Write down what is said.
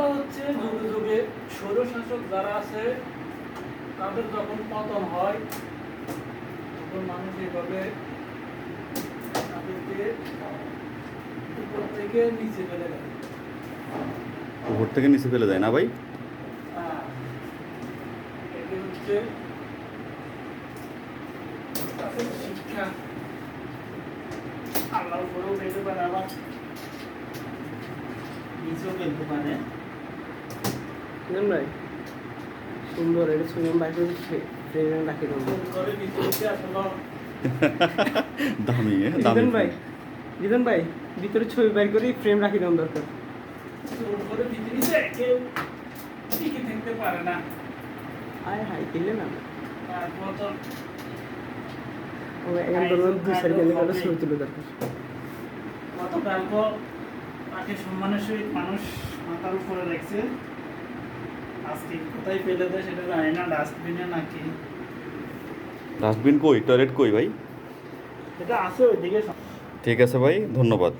এগুলো হচ্ছে যুগে যুগে স্বৈরশাসক যারা আছে তাদের যখন পতন হয় তখন মানুষ এইভাবে তাদেরকে উপর থেকে নিচে ফেলে দেয়। উপর থেকে নিচে ফেলে দেয় না ভাই? হ্যাঁ। এটি হচ্ছে তাদের শিক্ষা। আল্লাহ উপরেও পেতে পারে আবার। নিচেও পেতে পারে। ভাই সুন্দর এটা আমি বাইরে ফ্রেমে রাখি দেবো। ভিতরে আসলে দামি হ্যাঁ, দামি ভাই জিতন ভাই ভিতরে ছবি বাইর করে ফ্রেম রাখি দেওয়া দরকার। আয় হাই কিনলে না। তারপর ও এখন ধরুন দুই সাইড গেলে গেলে ছবি তুলে দরকার। গতকাল তাকে সম্মানের সহিত মানুষ মাথার উপরে দেখছে আজকে কোথায় ফেলে দেয় সেটা জানি না ডাস্টবিনে নাকি। ডাস্টবিন কই? টয়লেট কই ভাই? এটা আছে ওইদিকে। ঠিক আছে ভাই ধন্যবাদ।